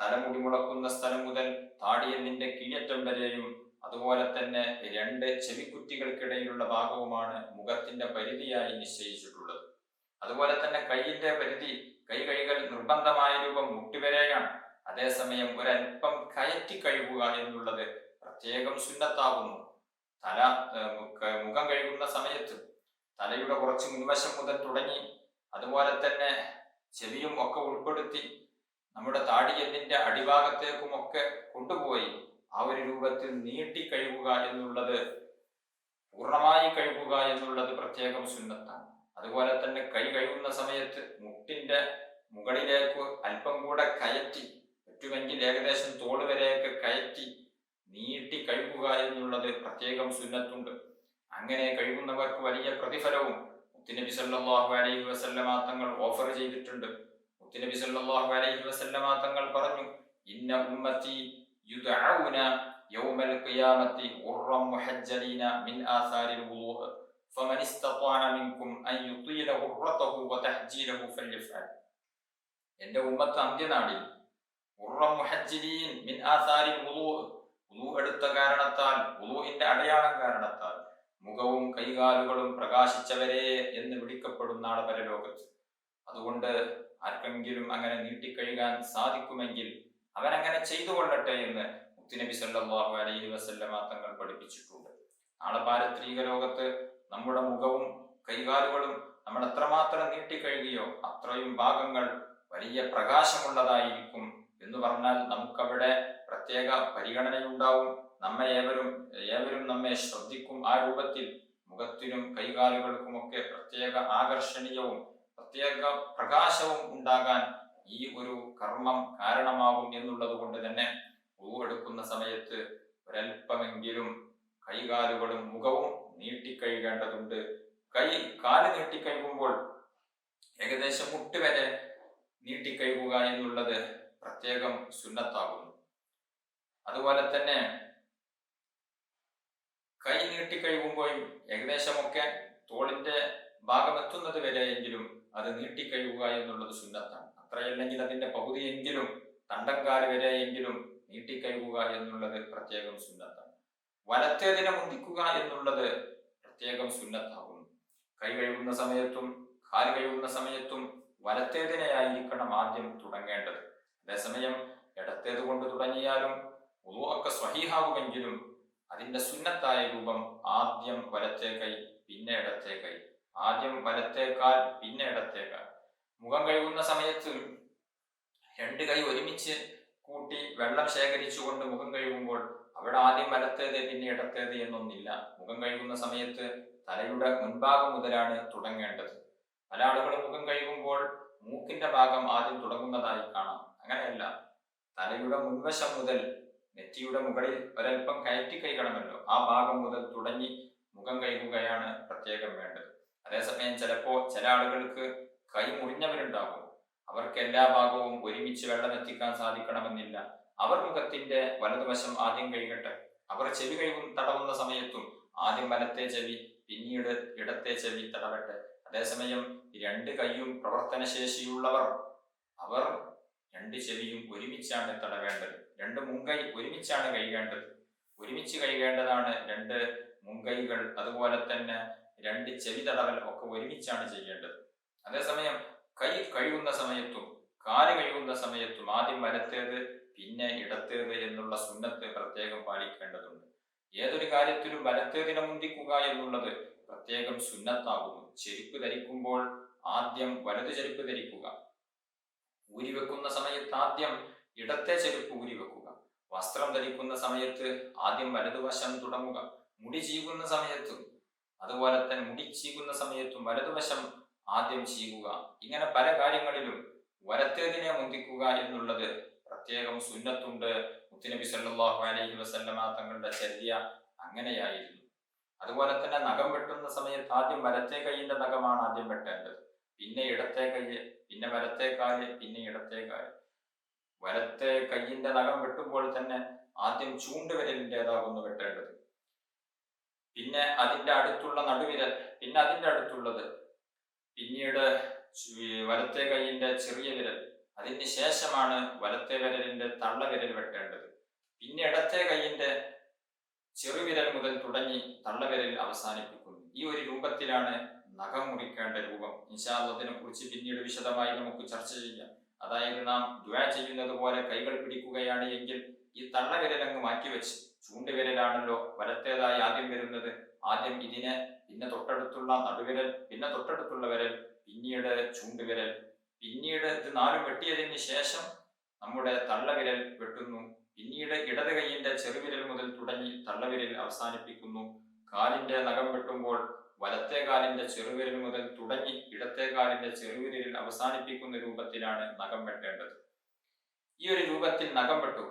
തലമുടി മുളക്കുന്ന സ്ഥലം മുതൽ താടിയെല്ലിന്റെ കീഴറ്റം വരെയും അതുപോലെ തന്നെ രണ്ട് ചെവിക്കുറ്റികൾക്കിടയിലുള്ള ഭാഗവുമാണ് മുഖത്തിന്റെ പരിധിയായി നിശ്ചയിച്ചിട്ടുള്ളത്. അതുപോലെ തന്നെ കൈയിന്റെ പരിധി കൈ കൈകൾ നിർബന്ധമായ രൂപം മുട്ടിവരെയാണ്. അതേസമയം ഒരല്പം കയറ്റി കഴുകുക എന്നുള്ളത് പ്രത്യേകം സുന്നത്താകുന്നു. തല മുഖം കഴുകുന്ന സമയത്ത് തലയുടെ കുറച്ച് മുൻവശം മുതൽ തുടങ്ങി അതുപോലെ തന്നെ ചെവിയും ഒക്കെ ഉൾപ്പെടുത്തി നമ്മുടെ താടിയെല്ലിന്റെ അടിഭാഗത്തേക്കും ഒക്കെ കൊണ്ടുപോയി ആ ഒരു രൂപത്തിൽ നീട്ടി കഴുകുക എന്നുള്ളത് പൂർണമായി കഴുകുക എന്നുള്ളത് പ്രത്യേകം സുന്നത്താണ്. അതുപോലെ തന്നെ കൈ കഴുകുന്ന സമയത്ത് മുട്ടിന്റെ മുകളിലേക്ക് അല്പം കൂടെ കയറ്റി പറ്റുമെങ്കിൽ ഏകദേശം തോൾ വരെയൊക്കെ കയറ്റി നീട്ടി കഴുകുക എന്നുള്ളത് പ്രത്യേകം സുന്നത്തുണ്ട്. അങ്ങനെ കഴുകുന്നവർക്ക് വലിയ പ്രതിഫലവും മുത്തുനബി സല്ലാഹു അലൈഹി വസല്ലമ തങ്ങൾ ഓഫർ ചെയ്തിട്ടുണ്ട്. മുത്തുനബി സല്ലാഹു അലൈഹി വസല്ലമ തങ്ങൾ പറഞ്ഞു ഇന്ന ഉമ്മത്തി യുദ്ധ യൗമൽ ഖിയാമത്തി ഉറം മുഹജ്ജലീന മിൻ ആസാരിൽ വുളൂഅ് فمن استطاع منكم أن يطيل غرته وتحجيله فليفعل എന്റെ ഉമ്മത്ത് അന്ത്യനാടിൽ ഉറം മുഹജ്ജിലീൻ മിൻ ആസാരി വുളൂ വുളൂ എടുത്ത കാരണത്താൽ വുളൂഹിന്റെ അടയാളം കാരണത്താൽ മുഖവും കൈകാലുകളും പ്രകാശിച്ചവരെ എന്ന് വിളിക്കപ്പെടുന്ന ആളെ പരലോകത്ത് അതുകൊണ്ട് ആർക്കെങ്കിലും അങ്ങനെ നീട്ടിക്കഴുകാൻ സാധിക്കുമെങ്കിൽ അവൻ അങ്ങനെ ചെയ്തു കൊള്ളട്ടെ എന്ന് മുത്തുനബി സല്ലല്ലാഹു അലൈഹി വസല്ലമ തങ്ങൾ പഠിപ്പിച്ചിട്ടുണ്ട് നാളെ പാരത്രിക ലോകത്ത് നമ്മുടെ മുഖവും കൈകാലുകളും നമ്മൾ എത്രമാത്രം നീട്ടിക്കഴുകിയോ അത്രയും ഭാഗങ്ങൾ വലിയ പ്രകാശമുള്ളതായിരിക്കും എന്ന് പറഞ്ഞാൽ നമുക്കവിടെ പ്രത്യേക പരിഗണനയുണ്ടാവും. നമ്മെ ഏവരും ഏവരും നമ്മെ ശ്രദ്ധിക്കും. ആ രൂപത്തിൽ മുഖത്തിനും കൈകാലുകൾക്കുമൊക്കെ പ്രത്യേക ആകർഷണീയവും പ്രത്യേക പ്രകാശവും ഉണ്ടാകാൻ ഈ ഒരു കർമ്മം കാരണമാകും എന്നുള്ളത് കൊണ്ട് തന്നെ എടുക്കുന്ന സമയത്ത് ഒരൽപ്പമെങ്കിലും കൈകാലുകളും മുഖവും നീട്ടിക്കഴുകേണ്ടതുണ്ട്. കൈ കാൽ നീട്ടിക്കഴുകുമ്പോൾ ഏകദേശം മുട്ട് വരെ നീട്ടിക്കഴുകുക എന്നുള്ളത് പ്രത്യേകം സുന്നത്താകുന്നു. അതുപോലെ തന്നെ കൈ നീട്ടിക്കഴുകുമ്പോഴും ഏകദേശമൊക്കെ തോളിന്റെ ഭാഗമെത്തുന്നത് വരെയെങ്കിലും അത് നീട്ടിക്കഴുകുക എന്നുള്ളത് സുന്നത്താണ്. അത്രയല്ലെങ്കിൽ അതിന്റെ പകുതിയെങ്കിലും തണ്ടങ്കാൽ വരെയെങ്കിലും നീട്ടിക്കഴുകുക എന്നുള്ളത് പ്രത്യേകം സുന്നത്താണ്. വലത്തേതിനെ മുന്തിക്കുക എന്നുള്ളത് പ്രത്യേകം സുന്നത്താകുന്നു. കൈ കഴുകുന്ന സമയത്തും കാൽ കഴുകുന്ന സമയത്തും വലത്തേതിനെയായിരിക്കണം ആദ്യം തുടങ്ങേണ്ടത്. അതേസമയം ഇടത്തേത് കൊണ്ട് തുടങ്ങിയാലും ഒക്കെ സ്വഹീഹാവുമെങ്കിലും അതിന്റെ സുന്നത്തായ രൂപം ആദ്യം വലത്തേ കൈ പിന്നെ ഇടത്തേ കൈ. ആദ്യം വലത്തേക്കാൽ പിന്നെ ഇടത്തേക്കാൽ മുഖം കഴുകുന്ന സമയത്ത് രണ്ട് കൈ ഒരുമിച്ച് കൂട്ടി വെള്ളം ശേഖരിച്ചുകൊണ്ട് മുഖം കഴുകുമ്പോൾ അവിടെ ആദ്യം വലത്തേത് പിന്നെ ഇടത്തേത് എന്നൊന്നില്ല. മുഖം കഴുകുന്ന സമയത്ത് തലയുടെ മുൻഭാഗം മുതലാണ് തുടങ്ങേണ്ടത്. പല ആളുകളും മുഖം കഴുകുമ്പോൾ മൂക്കിന്റെ ഭാഗം ആദ്യം തുടങ്ങുന്നതായി കാണാം. അങ്ങനെയല്ല. തലയുടെ മുൻവശം മുതൽ നെറ്റിയുടെ മുകളിൽ ഒരൽപ്പം കയറ്റി കൈകണമല്ലോ ആ ഭാഗം മുതൽ തുടങ്ങി മുഖം കഴുകുകയാണ് പ്രത്യേകം വേണ്ടത്. അതേസമയം ചിലപ്പോൾ ചില ആളുകൾക്ക് കൈ മുറിഞ്ഞവരുണ്ടാകും. അവർക്ക് എല്ലാ ഭാഗവും ഒരുമിച്ച് വെള്ളം എത്തിക്കാൻ സാധിക്കണമെന്നില്ല. അവർ മുഖത്തിന്റെ വലതുവശം ആദ്യം കഴുകട്ടെ അവർ ചെവി കഴുകും തടവുന്ന സമയത്തും ആദ്യം വലത്തെ ചെവി പിന്നീട് ഇടത്തെ ചെവി തടവട്ടെ. അതേസമയം രണ്ട് കൈയും പ്രവർത്തനശേഷിയുള്ളവർ അവർ രണ്ട് ചെവിയും ഒരുമിച്ചാണ് തടവേണ്ടത്. രണ്ട് മുൻകൈ ഒരുമിച്ചാണ് കഴുകേണ്ടത് ഒരുമിച്ച് കഴുകേണ്ടതാണ് രണ്ട് മുൻകൈകൾ അതുപോലെ തന്നെ രണ്ട് ചെവി തടവൽ ഒക്കെ ഒരുമിച്ചാണ് ചെയ്യേണ്ടത്. അതേസമയം കൈ കഴുകുന്ന സമയത്തും കാൽ കഴുകുന്ന സമയത്തും ആദ്യം വലത്തേത് പിന്നെ ഇടത്തേത് എന്നുള്ള സുന്നത്ത് പ്രത്യേകം പാലിക്കേണ്ടതുണ്ട്. ഏതൊരു കാര്യത്തിലും വലത്തേതിനെ മുന്തിക്കുക എന്നുള്ളത് പ്രത്യേകം സുന്നത്താകുന്നു. ചെരുപ്പ് ധരിക്കുമ്പോൾ ആദ്യം വലത് ചെരുപ്പ് ധരിക്കുക. ഊരിവെക്കുന്ന സമയത്ത് ആദ്യം ഇടത്തെ ചെരുപ്പ് ഊരിവെക്കുക. വസ്ത്രം ധരിക്കുന്ന സമയത്ത് ആദ്യം വലതുവശം തുടങ്ങുക. മുടി ചീകുന്ന സമയത്തും അതുപോലെ തന്നെ മുടി ചീകുന്ന സമയത്തും വലതുവശം ആദ്യം ചെയ്യുക ഇങ്ങനെ പല കാര്യങ്ങളിലും വലത്തേതിനെ മുന്തിക്കുക എന്നുള്ളത് പ്രത്യേകം സുന്നത്തുണ്ട്. മുത്തുനബി സല്ലാഹു അലൈഹി വസല്ലമ തങ്ങളുടെ ചര്യ അങ്ങനെയായിരുന്നു. അതുപോലെ തന്നെ നഖം വെട്ടുന്ന സമയത്ത് ആദ്യം വലത്തെ കൈയിന്റെ നഖമാണ് ആദ്യം വെട്ടേണ്ടത്. പിന്നെ ഇടത്തെ കൈ പിന്നെ വലത്തെ കാൽ പിന്നെ ഇടത്തെ കാൽ. വലത്തെ കൈയിന്റെ നഖം വെട്ടുമ്പോൾ തന്നെ ആദ്യം ചൂണ്ടുവിരലിന്റെതാകുന്നു വെട്ടേണ്ടത്. പിന്നെ അതിന്റെ അടുത്തുള്ള നടുവിരൽ പിന്നെ അതിന്റെ അടുത്തുള്ളത്. പിന്നീട് വലത്തെ കൈയിന്റെ ചെറിയ വിരൽ. അതിന് ശേഷമാണ് വലത്തെ വിരലിന്റെ തള്ളവിരൽ വെട്ടേണ്ടത്. പിന്നെ ഇടത്തെ കൈയിന്റെ ചെറുവിരൽ മുതൽ തുടങ്ങി തള്ളവിരൽ അവസാനിപ്പിക്കുന്നു. ഈ ഒരു രൂപത്തിലാണ് നഖം മുറിക്കേണ്ട രൂപം. ഇൻഷാല്ലതിനെ കുറിച്ച് പിന്നീട് വിശദമായി നമുക്ക് ചർച്ച ചെയ്യാം. അതായത് നാം ദ്വാ ചെയ്യുന്നത് പോലെ കൈകൾ പിടിക്കുകയാണ് എങ്കിൽ ഈ തള്ളവിരൽ അങ്ങ് മാറ്റിവെച്ച് ചൂണ്ടുവിരലാണല്ലോ വലത്തേതായി ആദ്യം വരുന്നത്. ആദ്യം ഇതിനെ പിന്നെ തൊട്ടടുത്തുള്ള നടുവിരൽ പിന്നെ തൊട്ടടുത്തുള്ള വിരൽ പിന്നീട് ചൂണ്ടുവിരൽ പിന്നീട് ഇത് നാലും വെട്ടിയതിന് ശേഷം നമ്മുടെ തള്ളവിരൽ വെട്ടുന്നു. പിന്നീട് ഇടത് കൈയിന്റെ ചെറുവിരൽ മുതൽ തുടങ്ങി തള്ളവിരൽ അവസാനിപ്പിക്കുന്നു. കാലിന്റെ നഖം വെട്ടുമ്പോൾ വലത്തെ കാലിന്റെ ചെറുവിരൽ മുതൽ തുടങ്ങി ഇടത്തെ കാലിന്റെ ചെറുവിരലിൽ അവസാനിപ്പിക്കുന്ന രൂപത്തിലാണ് നഖം വെട്ടേണ്ടത്. ഈ ഒരു രൂപത്തിൽ നഖം വെട്ടുക.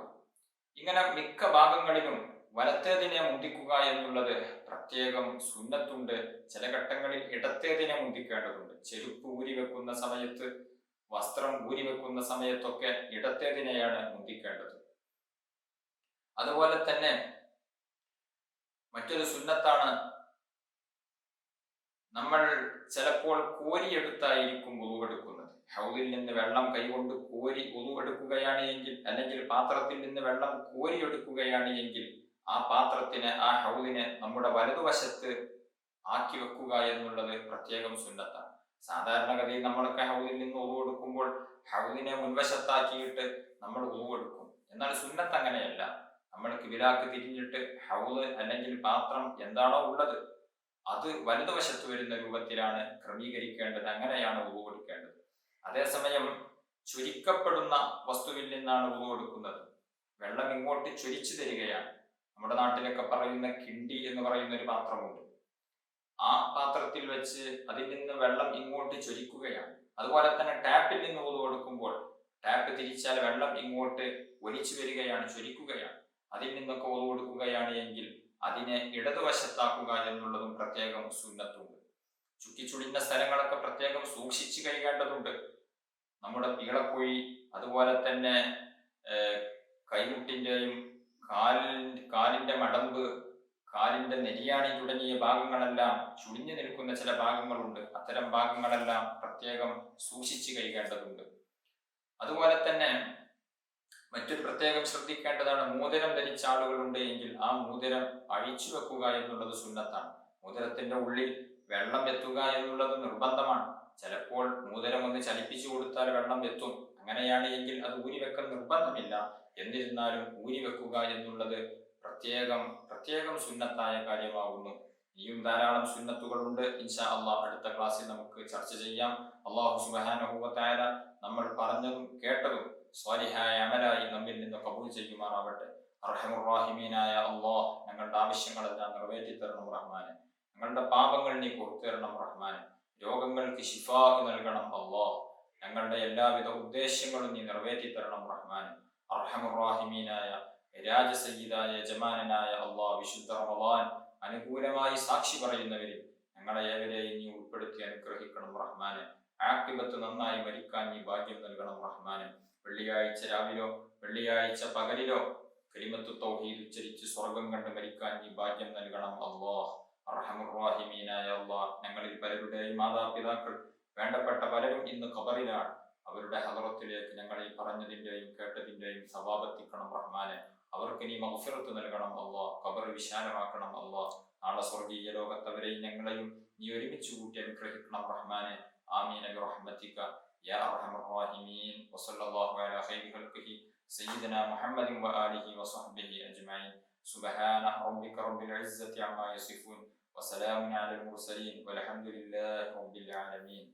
ഇങ്ങനെ മിക്ക ഭാഗങ്ങളിലും വലത്തേതിനെ മുന്തിക്കുക എന്നുള്ളത് പ്രത്യേകം സുന്നത്തുണ്ട്. ചില ഘട്ടങ്ങളിൽ ഇടത്തേതിനെ മുന്തിക്കേണ്ടതുണ്ട്. ചെരുപ്പ് ഊരി വെക്കുന്ന സമയത്ത് വസ്ത്രം ഊരി വെക്കുന്ന സമയത്തൊക്കെ ഇടത്തേതിനെയാണ് മുന്തിക്കേണ്ടത്. അതുപോലെ തന്നെ മറ്റൊരു സുന്നത്താണ് നമ്മൾ ചിലപ്പോൾ കോരിയെടുത്തായിരിക്കും ഒതുവെടുക്കുന്നത് ഹൗദിൽ നിന്ന് വെള്ളം കൈകൊണ്ട് കോരി ഒതു എടുക്കുകയാണ് എങ്കിൽ അല്ലെങ്കിൽ പാത്രത്തിൽ നിന്ന് വെള്ളം കോരിയെടുക്കുകയാണ് എങ്കിൽ ആ പാത്രത്തിന് ആ ഹൗദിനെ നമ്മുടെ വലതുവശത്ത് ആക്കി വെക്കുക എന്നുള്ളത് പ്രത്യേകം സുന്നത്താണ്. സാധാരണഗതിയിൽ നമ്മളൊക്കെ ഹൗദിൽ നിന്ന് ഒതു കൊടുക്കുമ്പോൾ ഹൗദിനെ മുൻവശത്താക്കിയിട്ട് നമ്മൾ ഒതു കൊടുക്കും. എന്നാൽ സുന്നത്ത് അങ്ങനെയല്ല. നമ്മൾ കിബിലാക്ക് തിരിഞ്ഞിട്ട് ഹൗദ് അല്ലെങ്കിൽ പാത്രം എന്താണോ ഉള്ളത് അത് വലതുവശത്ത് വരുന്ന രൂപത്തിലാണ് ക്രമീകരിക്കേണ്ടത്. അങ്ങനെയാണ് ഉളു കൊടുക്കേണ്ടത്. അതേസമയം ചുരുക്കപ്പെടുന്ന വസ്തുവിൽ നിന്നാണ് ഉളു കൊടുക്കുന്നത്. വെള്ളം ഇങ്ങോട്ട് ചൊരിച്ചു തരികയാണ്. നമ്മുടെ നാട്ടിലൊക്കെ പറയുന്ന കിണ്ടി എന്ന് പറയുന്ന ഒരു പാത്രമുണ്ട്. ആ പാത്രത്തിൽ വെച്ച് അതിൽ നിന്ന് വെള്ളം ഇങ്ങോട്ട് ചൊരിക്കുകയാണ്. അതുപോലെ തന്നെ ടാപ്പിൽ നിന്ന് ഊതു കൊടുക്കുമ്പോൾ ടാപ്പ് തിരിച്ചാൽ വെള്ളം ഇങ്ങോട്ട് ഒലിച്ചു വരികയാണ് ചൊരിക്കുകയാണ്. അതിൽ നിന്നൊക്കെ ഊതു കൊടുക്കുകയാണ് എങ്കിൽ അതിനെ ഇടതുവശത്താക്കുക എന്നുള്ളതും പ്രത്യേകം സുന്നത്തുണ്ട്. ചുറ്റിച്ചുളിഞ്ഞ സ്ഥലങ്ങളൊക്കെ പ്രത്യേകം സൂക്ഷിച്ചു കഴിയേണ്ടതുണ്ട് നമ്മുടെ പീളക്കുഴി അതുപോലെ തന്നെ കൈമുട്ടിന്റെയും കാലിൻ കാലിന്റെ മടമ്പ് കാലിന്റെ നെരിയാണി തുടങ്ങിയ ഭാഗങ്ങളെല്ലാം ചുളിഞ്ഞു നിൽക്കുന്ന ചില ഭാഗങ്ങളുണ്ട്. അത്തരം ഭാഗങ്ങളെല്ലാം പ്രത്യേകം സൂക്ഷിച്ചു കഴിക്കേണ്ടതുണ്ട് അതുപോലെ തന്നെ മറ്റൊരു പ്രത്യേകം ശ്രദ്ധിക്കേണ്ടതാണ് മോതിരം ധരിച്ച ആളുകളുണ്ട് എങ്കിൽ ആ മോതിരം അഴിച്ചു വെക്കുക എന്നുള്ളത് സുന്നത്താണ്. മോതിരത്തിന്റെ ഉള്ളിൽ വെള്ളം എത്തുക എന്നുള്ളത് നിർബന്ധമാണ്. ചിലപ്പോൾ മോതിരം ഒന്ന് ചലിപ്പിച്ചു കൊടുത്താൽ വെള്ളം എത്തും. അങ്ങനെയാണ് എങ്കിൽ അത് ഊരി വെക്കൽ നിർബന്ധമില്ല. എന്നിരുന്നാലും ഊരി വെക്കുക എന്നുള്ളത് പ്രത്യേകം പ്രത്യേകം സുന്നത്തായ കാര്യമാകുന്നു. ഇനിയും ധാരാളം സുന്നത്തുകളുണ്ട്. ഇൻഷാ അള്ളാഹ് അടുത്ത ക്ലാസ്സിൽ നമുക്ക് ചർച്ച ചെയ്യാം. അള്ളാഹു സുബാനുഭവത്തായ നമ്മൾ പറഞ്ഞതും കേട്ടതും സ്വാലിഹായ അമലായി നമ്മിൽ നിന്ന് കബൂൽ ചെയ്യുമാറാവട്ടെ. അർഹമുറാഹിമീനായ അള്ളാഹ് ഞങ്ങളുടെ ആവശ്യങ്ങളെല്ലാം നിറവേറ്റി തരണം റഹ്മാന്. ഞങ്ങളുടെ പാപങ്ങൾ നീ പുറത്തു തരണം റഹ്മാന്. രോഗങ്ങൾക്ക് ശിഫാ നൽകണം അള്ളാഹ് ഞങ്ങളുടെ എല്ലാവിധ ഉദ്ദേശങ്ങളും നീ നിറവേറ്റി തരണം റഹ്മാന്. അർഹമുറാഹിമീനായ രാജസയ്യിദായ യജമാനായ അള്ളാഹ് വിശുദ്ധ റമദാൻ അനുകൂലമായി സാക്ഷി പറയുന്നവരിൽ ഞങ്ങളെ ഏവരെയും നീ ഉൾപ്പെടുത്തി അനുഗ്രഹിക്കണം റഹ്മാന്. ആക്ടിബത്ത് നന്നായി മരിക്കാൻ നീ ഭാഗ്യം നൽകണം റഹ്മാന്. വെള്ളിയാഴ്ച രാവിലോ വെള്ളിയാഴ്ച പകലിലോ കരിമത്ത് തൗഹീദ് ഉച്ചരിച്ച് സ്വർഗം കണ്ട് മരിക്കാൻ നീ ഭാഗ്യം നൽകണം അള്ളാഹ്. അള്ളാഹ് ഞങ്ങളിൽ പലരുടെയും മാതാപിതാക്കൾ വേണ്ടപ്പെട്ട പലരും ഇന്ന് ഖബറിലാണ്. അവരുടെ ഹദറത്തിലേക്ക് ഞങ്ങൾ ഈ പറഞ്ഞതിന്റെയും കേട്ടതിന്റെയും സവാപത്തിക്കണം റഹ്മാനെ. അവർക്ക് നീ മൗഫിറത്ത് നൽകണം അള്ളാഹ് ഖബർ വിശാലമാക്കണം അള്ളാഹ് നാളെ സ്വർഗീയ ലോകത്തവരെയും ഞങ്ങളെയും നീ ഒരുമിച്ച് കൂട്ടി അനുഗ്രഹിക്കണം റഹ്മാനെ ആമീന ബിറഹ്മതിക يا أرحم الراحمين وصلى الله على خير خلقه سيدنا محمد وآله وصحبه أجمعين سبحان ربك رب العزة عما يصفون وسلام على المرسلين والحمد لله رب العالمين